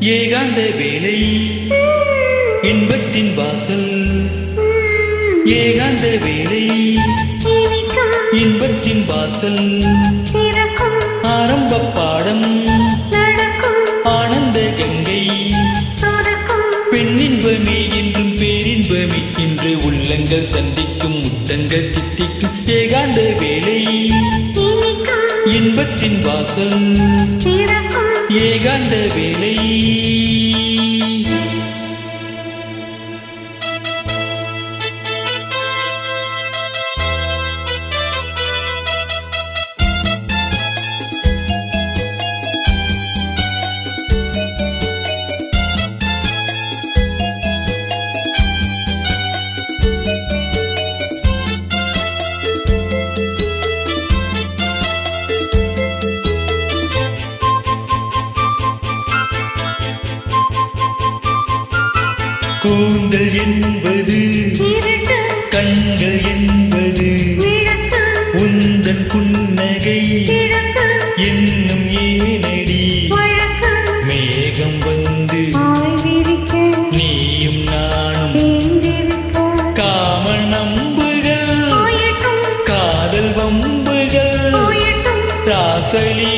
ஏகாந்த வேலை இன்பத்தின் வாசல். ஏகாந்த வேலை இன்பத்தின் வாசல். ஆரம்ப பாடம் உள்ளங்கள் சந்திக்கும் முத்தங்கள் தித்திக்கும் ஏகாந்த வேலை இன்பத்தின் வாசல் ஏகாந்த வேலை கூந்தல் என்பது கண்கள் என்பது உந்தன் புன்னகை என்னும் ஏனடி? மேகம் வந்து நீயும் நானும் காம நம்புகள் காதல் வம்புகள் ராசலீலைகள்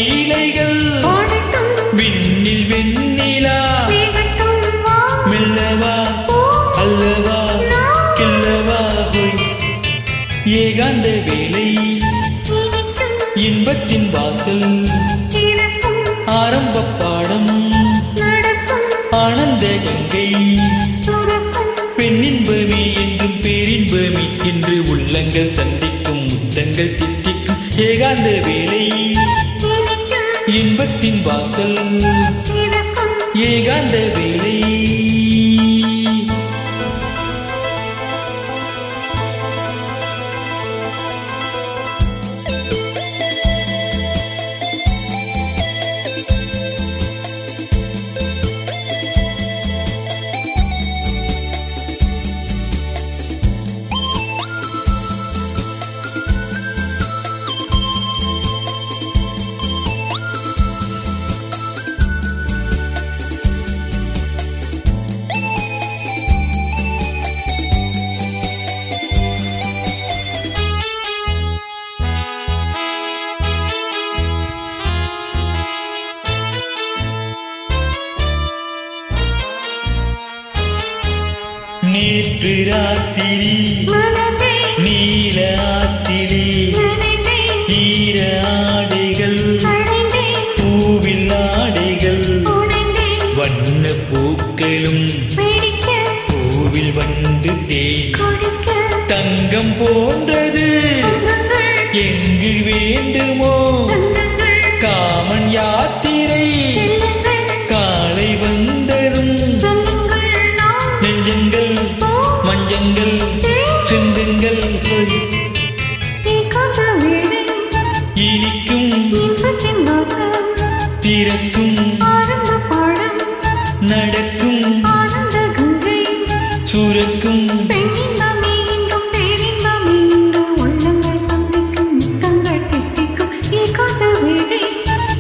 இன்பத்தின் வாசல். ஆரம்ப பாடம். ஆனந்த கங்கை. பெண்ணின்பமே என்றும் பேரின்பமே என்று உள்ளங்கள் சந்திக்கும் முத்தங்கள் தித்திக்கும் ஏகாந்த வேலை இன்பத்தின் வாசல். ஏகாந்த வேலை நேற்று ராத்திரி நீல ஆத்திரி ஈர ஆடைகள் பூவில் ஆடைகள் வண்ண பூக்களும் பூவில் வந்து தேன் தங்கம் போன்றது திறக்கும் நடக்கும். சுரக்கும்.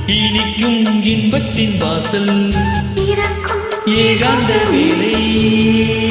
இனிக்கும் இன்பத்தின் வாசல். ஏகாந்த வேலை.